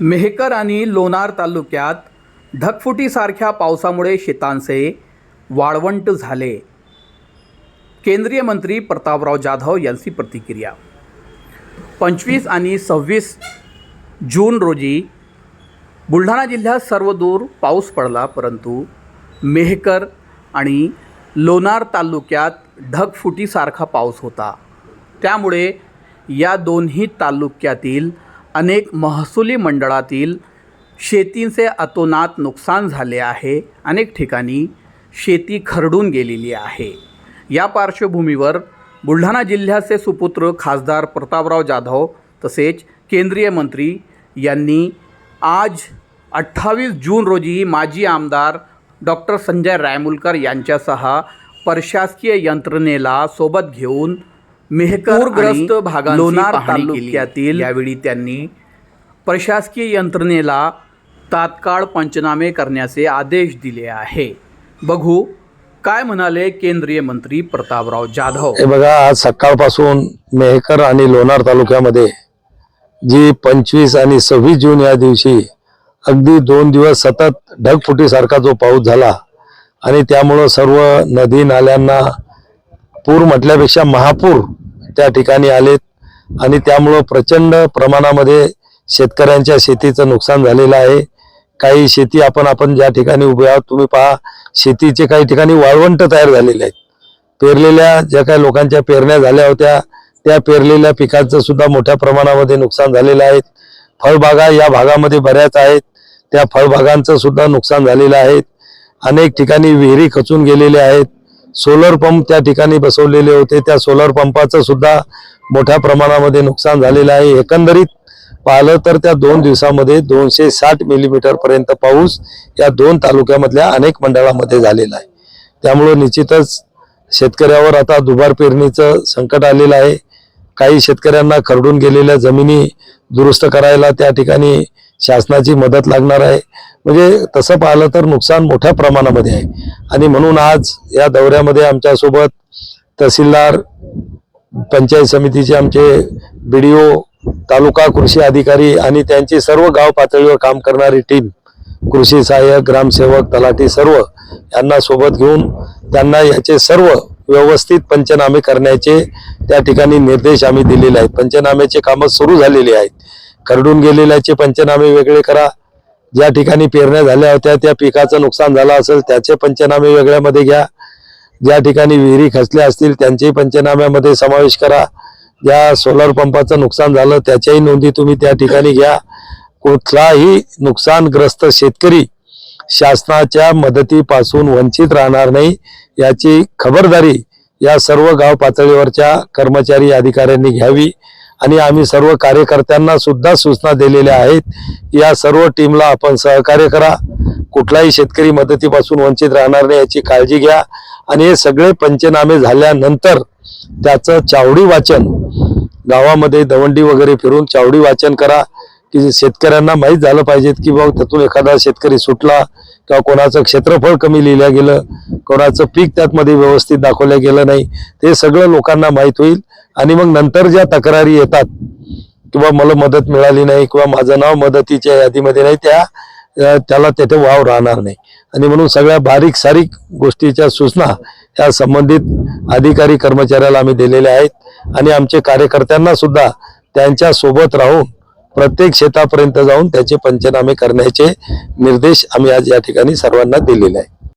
मेहकर आणि लोणार तालुक्यात ढगफुटीसारख्या पावसामुळे शेतांचे वाळवंट झाले. केंद्रीय मंत्री प्रतापराव जाधव यांची प्रतिक्रिया. पंचवीस आणि सव्वीस जून रोजी बुलढाणा जिल्ह्यात सर्वदूर पाऊस पडला परंतु मेहकर आणि लोणार तालुक्यात ढगफुटीसारखा पाऊस होता. त्यामुळे या दोन्ही तालुक्यातील अनेक महसुली मंडळातील शेतींचे अतोनात नुकसान झाले आहे. अनेक ठिकाणी शेती खरडून गेलेली आहे. या पार्श्वभूमीवर बुलढाणा जिल्ह्याचे सुपुत्र खासदार प्रतापराव जाधव तसेच केंद्रीय मंत्री यांनी आज अठ्ठावीस जून रोजी माजी आमदार डॉक्टर संजय रायमुलकर यांच्यासह प्रशासकीय यंत्रणेला सोबत घेऊन मेहकरग्रस्त भागात लोणार तालुक्यातील यावेळी त्यांनी प्रशासकीय यंत्रणेला तात्काळ पंचनामे करण्याचे आदेश दिले आहे. बघू काय म्हणाले केंद्रीय मंत्री प्रतापराव जाधव. हे बघा आज सकाळपासून मेहकर आणि लोणार तालुक्यामध्ये जी पंचवीस आणि सव्वीस जून या दिवशी अगदी दोन दिवस सतत ढगफुटीसारखा जो पाऊस झाला आणि त्यामुळं सर्व नदी नाल्यांना पूर म्हटल्यापेक्षा महापूर त्या ठिकाणी आलेत आणि त्यामुळं प्रचंड प्रमाणामध्ये शेतकऱ्यांच्या शेतीचं नुकसान झालेलं आहे. काही शेती आपण आपण ज्या ठिकाणी उभे आहोत तुम्ही पहा शेतीचे काही ठिकाणी वाळवंट तयार झालेले आहेत. पेरलेल्या ज्या काही लोकांच्या पेरण्या झाल्या होत्या त्या पेरलेल्या पिकांचं सुद्धा मोठ्या प्रमाणामध्ये नुकसान झालेलं आहे. फळबागा या भागामध्ये बऱ्याच आहेत. त्या फळबागांचं सुद्धा नुकसान झालेलं आहे. अनेक ठिकाणी विहिरी खचून गेलेल्या आहेत. सोलर पंप त्या ठिकाणी बसवलेले होते. त्या सोलर पंपाचं सुद्धा मोठ्या प्रमाणामध्ये नुकसान झालेलं आहे. एकंदरीत पाहिलं तर त्या दोन दिवसामध्ये दोनशे साठ मिलीमीटर पर्यंत पाऊस या दोन तालुक्यामधल्या अनेक मंडळामध्ये झालेला आहे. त्यामुळं निश्चितच शेतकऱ्यावर आता दुबार पेरणीचं संकट आलेलं आहे. काही शेतकऱ्यांना खरडून गेलेल्या जमिनी दुरुस्त करायला त्या ठिकाणी शासनाची मदत लागणार आहे. म्हणजे तसं पाहिलं तर नुकसान मोठ्या प्रमाणामध्ये आहे. आणि म्हणून आज या दौऱ्यामध्ये आमच्यासोबत तहसीलदार पंचायत समितीचे आमचे बी डी ओ तालुका कृषी अधिकारी आणि त्यांची सर्व गाव पातळीवर काम करणारी टीम कृषी सहाय्यक ग्रामसेवक तलाठी सर्व यांना सोबत घेऊन त्यांना याचे सर्व व्यवस्थित पंचनामे करण्याचे त्या ठिकाणी निर्देश आम्ही दिलेले आहेत. पंचनाम्याचे कामं सुरू झालेली आहेत. खरडून गेलेल्याचे पंचनामे वेगळे करा. ज्या ठिकाणी पेरण्या झाल्या होत्या त्या पिकाचं नुकसान झालं असेल त्याचे पंचनामे वेगळ्यामध्ये घ्या. ज्या ठिकाणी विहिरी खचल्या असतील त्यांचेही पंचनाम्यामध्ये समावेश करा. ज्या सोलर पंपाचं नुकसान झालं त्याच्याही नोंदी तुम्ही त्या ठिकाणी घ्या. कुठलाही नुकसानग्रस्त शेतकरी शासनाच्या मदतीपासून वंचित राहणार नाही याची खबरदारी या सर्व गाव पातळीवरच्या कर्मचारी अधिकाऱ्यांनी घ्यावी. आणि आम्ही सर्व कार्यकर्त्यांना सुद्धा सूचना दिलेल्या आहेत. या सर्व टीमला आपण सहकार्य करा. कुठलाही शेतकरी मदतीपासून वंचित राहणार नाही याची काळजी घ्या. आणि हे सगळे पंचनामे झाल्यानंतर त्याचं चावडी वाचन गावामध्ये दवंडी वगैरे फिरून चावडी वाचन करा. की शेतकऱ्यांना माहीत झालं पाहिजे की बाबा त्यातून एखादा शेतकरी सुटला किंवा कोणाचं क्षेत्रफळ कमी लिहिलं गेलं कोणाचं पीक त्यातमध्ये व्यवस्थित दाखवलं गेलं नाही. ते सगळं लोकांना माहीत होईल. आणि मग नंतर ज्या तक्रारी येतात किंवा मला मदत मिळाली नाही किंवा माझं नाव मदतीच्या यादीमध्ये नाही त्या त्याला तेथे वाव राहणार नाही. आणि म्हणून सगळ्या बारीक सारीक गोष्टीच्या सूचना या संबंधित अधिकारी कर्मचाऱ्याला आम्ही दिलेल्या आहेत. आणि आमचे कार्यकर्त्यांना सुद्धा त्यांच्यासोबत राहून प्रत्येक शेतापर्यंत जाऊन त्याचे पंचनामे करण्याचे निर्देश आम्ही आज या ठिकाणी सर्वांना दिलेले आहेत.